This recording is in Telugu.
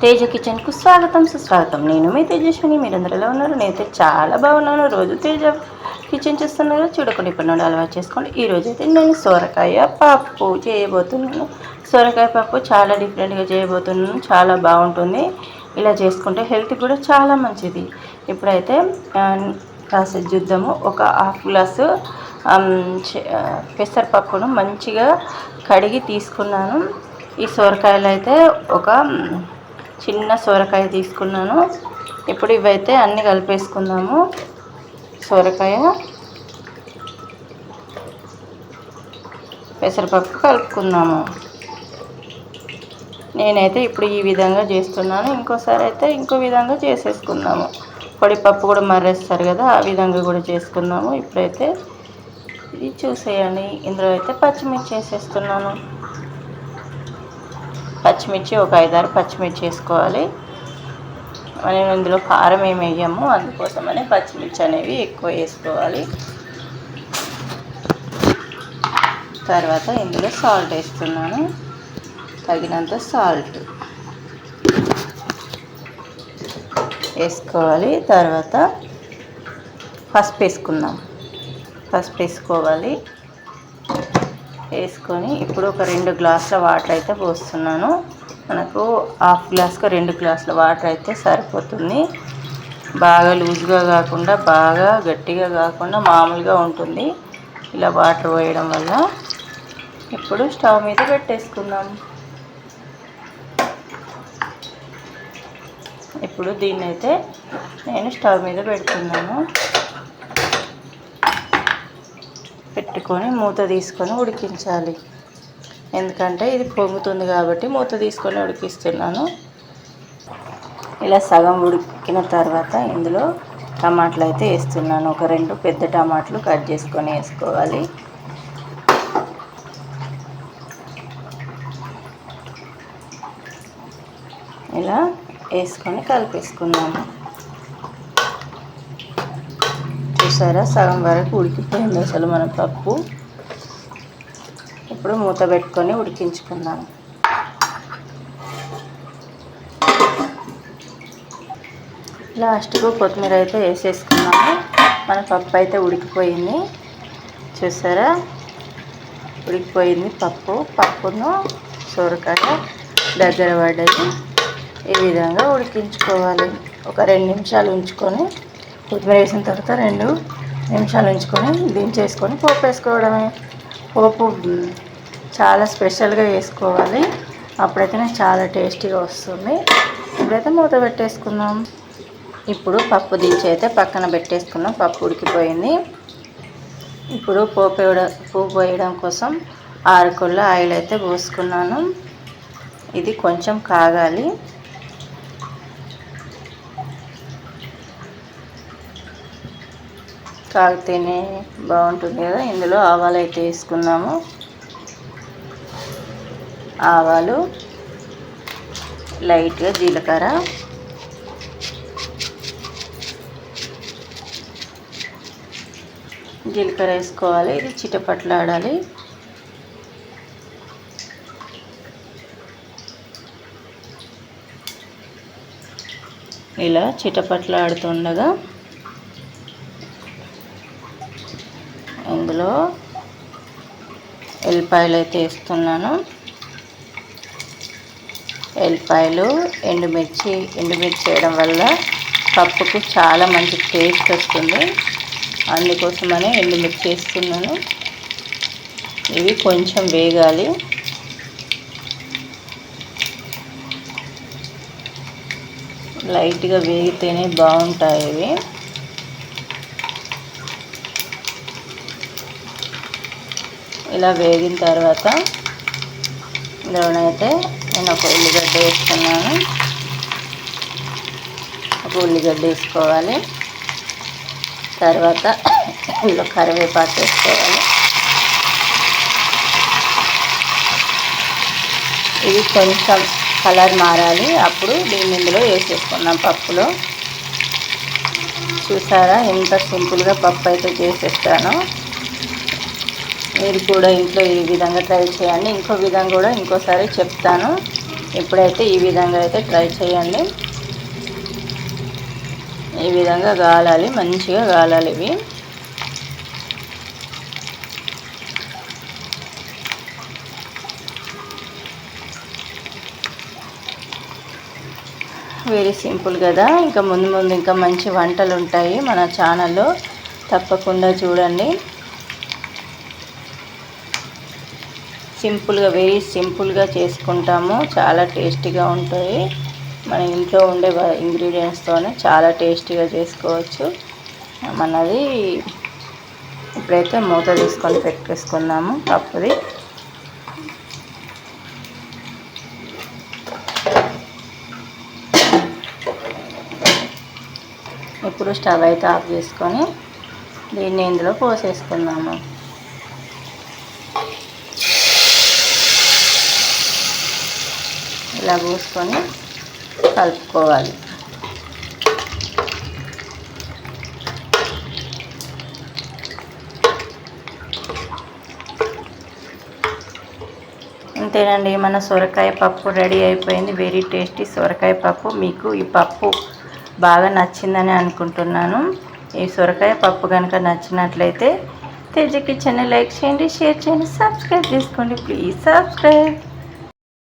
తేజ కిచెన్కు స్వాగతం సుస్వాగతం. నేను మీ తేజస్విని మీరందరూ ఎలా ఉన్నారు. నేనైతే చాలా బాగున్నాను. రోజు తేజ కిచెన్ చేస్తున్నారు. చూడకుండా ఇప్పుడు నుండి అలవాటు చేసుకోండి. ఈ రోజు అయితే నేను సొరకాయ పప్పు చేయబోతున్నాను. సొరకాయ పప్పు చాలా డిఫరెంట్గా చేయబోతున్నాను. చాలా బాగుంటుంది. ఇలా చేసుకుంటే హెల్త్ కూడా చాలా మంచిది. ఇప్పుడైతే ఆ, చూద్దాము ఒక హాఫ్ గ్లాసు పెసరపప్పును మంచిగా కడిగి తీసుకున్నాను. ఈ సొరకాయలు అయితే ఒక చిన్న సొరకాయ తీసుకున్నాను. ఇప్పుడు ఇవైతే అన్నీ కలిపేసుకుందాము. సొరకాయ పెసరపప్పు కలుపుకుందాము. నేనైతే ఇప్పుడు ఈ విధంగా చేస్తున్నాను. ఇంకోసారి అయితే ఇంకో విధంగా చేసేసుకుందాము. పొడిపప్పు కూడా మర్రేస్తారు కదా ఆ విధంగా కూడా చేసుకుందాము. ఇప్పుడైతే ఇది చూసేయండి. ఇందులో అయితే పచ్చిమిర్చి వేసేస్తున్నాను. పచ్చిమిర్చి ఒక ఐదారు పచ్చిమిర్చి వేసుకోవాలి. మనం ఇందులో కారం ఏమి వేయము అందుకోసమని పచ్చిమిర్చి అనేవి ఎక్కువ వేసుకోవాలి. తర్వాత ఇందులో సాల్ట్ వేస్తున్నాను తగినంత సాల్ట్ వేసుకోవాలి. తర్వాత పసుపు వేసుకుందాం. పసుపు వేసుకోవాలి. వేసుకొని ఇప్పుడు ఒక రెండు గ్లాసుల వాటర్ అయితే పోస్తున్నాను. మనకు హాఫ్ గ్లాస్కి రెండు గ్లాసుల వాటర్ అయితే సరిపోతుంది. బాగా లూజ్గా కాకుండా బాగా గట్టిగా కాకుండా మామూలుగా ఉంటుంది. ఇలా వాటర్ పోయడం వల్ల ఇప్పుడు స్టవ్ మీద పెట్టేసుకుందాం. ఇప్పుడు దీన్నైతే అయితే నేను స్టవ్ మీద పెడుతున్నాను. పెట్టుకొని మూత తీసుకొని ఉడికించాలి. ఎందుకంటే ఇది పొంగుతుంది కాబట్టి మూత తీసుకొని ఉడికిస్తున్నాను. ఇలా సగం ఉడికిన తర్వాత ఇందులో టమాటాలు అయితే వేస్తున్నాను. ఒక రెండు పెద్ద టమాటాలు కట్ చేసుకొని వేసుకోవాలి. ఇలా వేసుకొని కలిపేసుకున్నాము. చూసారా? సగం వరకు ఉడికిపోయింది అసలు మన పప్పు. ఇప్పుడు మూత పెట్టుకొని ఉడికించుకుందాం. లాస్ట్కు కొత్తిమీర అయితే వేసేసుకున్నాము. మన పప్పు అయితే ఉడికిపోయింది. చూసారా? ఉడికిపోయింది పప్పు. పప్పును సొరకాయ దగ్గర పడ్డది ఈ విధంగా ఉడికించుకోవాలి. ఒక రెండు నిమిషాలు ఉంచుకొని కొత్తిమీర వేసిన తర్వాత రెండు నిమిషాలు ఉంచుకొని దించేసుకొని పోపు వేసుకోవడమే. పోపు చాలా స్పెషల్గా వేసుకోవాలి. అప్పుడైతేనే చాలా టేస్టీగా వస్తుంది. ఇప్పుడైతే మూత పెట్టేసుకుందాం. ఇప్పుడు పప్పు దించి అయితే పక్కన పెట్టేసుకున్నాం. పప్పు ఉడికిపోయింది. ఇప్పుడు పోపు వేయడం పోపు వేయడం కోసం ఆరు కొల్ల ఆయిల్ అయితే పోసుకున్నాను. ఇది కొంచెం కాగాలి. కాగితేనే బాగుంటుంది కదా. ఇందులో ఆవాలు అయితే వేసుకున్నాము. ఆవాలు లైట్గా జీలకర్ర జీలకర్ర వేసుకోవాలి. ఇది చిటపట్లాడాలి. ఇలా చిటపట్లాడుతుండగా ఇందులో ఎల్లిపాయలు అయితే వేస్తున్నాను. ఎల్లిపాయలు ఎండుమిర్చి ఎండుమిర్చి వేయడం వల్ల పప్పుకు చాలా మంచి టేస్ట్ వస్తుంది. అందుకోసమనే ఎండుమిర్చి వేస్తున్నాను. ఇవి కొంచెం వేగాలి. లైట్గా వేగితేనే బాగుంటాయి ఇవి. ఇలా వేగిన తర్వాత ఇందులోనైతే నేను ఒక ఉల్లిగడ్డ వేసుకున్నాను. ఒక ఉల్లిగడ్డ వేసుకోవాలి. తర్వాత ఇందులో కరివేపాకు వేసుకోవాలి. ఇది కొంచెం కలర్ మారాలి. అప్పుడు దీని ఇందులో వేసేసుకున్నాం పప్పులో. చూసారా ఎంత సింపుల్గా పప్పు అయితే చేసేస్తాను. మీరు కూడా ఇంట్లో ఈ విధంగా ట్రై చేయండి. ఇంకో విధంగా కూడా ఇంకోసారి చెప్తాను. ఇప్పుడైతే ఈ విధంగా అయితే ట్రై చేయండి. ఈ విధంగా గాలాలి మంచిగా గాలాలి ఇవి. వెరీ సింపుల్ కదా. ఇంకా ముందు ముందు ఇంకా మంచి వంటలు ఉంటాయి మన ఛానల్లో. తప్పకుండా చూడండి. సింపుల్గా వెరీ సింపుల్గా చేసుకుంటాము. చాలా టేస్టీగా ఉంటుంది. మన ఇంట్లో ఉండే ఇంగ్రీడియంట్స్తోనే చాలా టేస్టీగా చేసుకోవచ్చు. మనది ఇప్పుడైతే మూత తీసుకొని పెట్టేసుకుందాము పప్పుది. ఇప్పుడు స్టవ్ అయితే ఆఫ్ చేసుకొని దీన్ని ఇందులో పోసేసుకుందాము. ఇలా పోసుకొని కలుపుకోవాలి. అంతేనండి మన సొరకాయ పప్పు రెడీ అయిపోయింది. వెరీ టేస్టీ సొరకాయ పప్పు. మీకు ఈ పప్పు బాగా నచ్చిందని అనుకుంటున్నాను. ఈ సొరకాయ పప్పు కనుక నచ్చినట్లయితే తేజ కిచెన్ని లైక్ చేయండి షేర్ చేయండి సబ్స్క్రైబ్ చేసుకోండి. Please subscribe.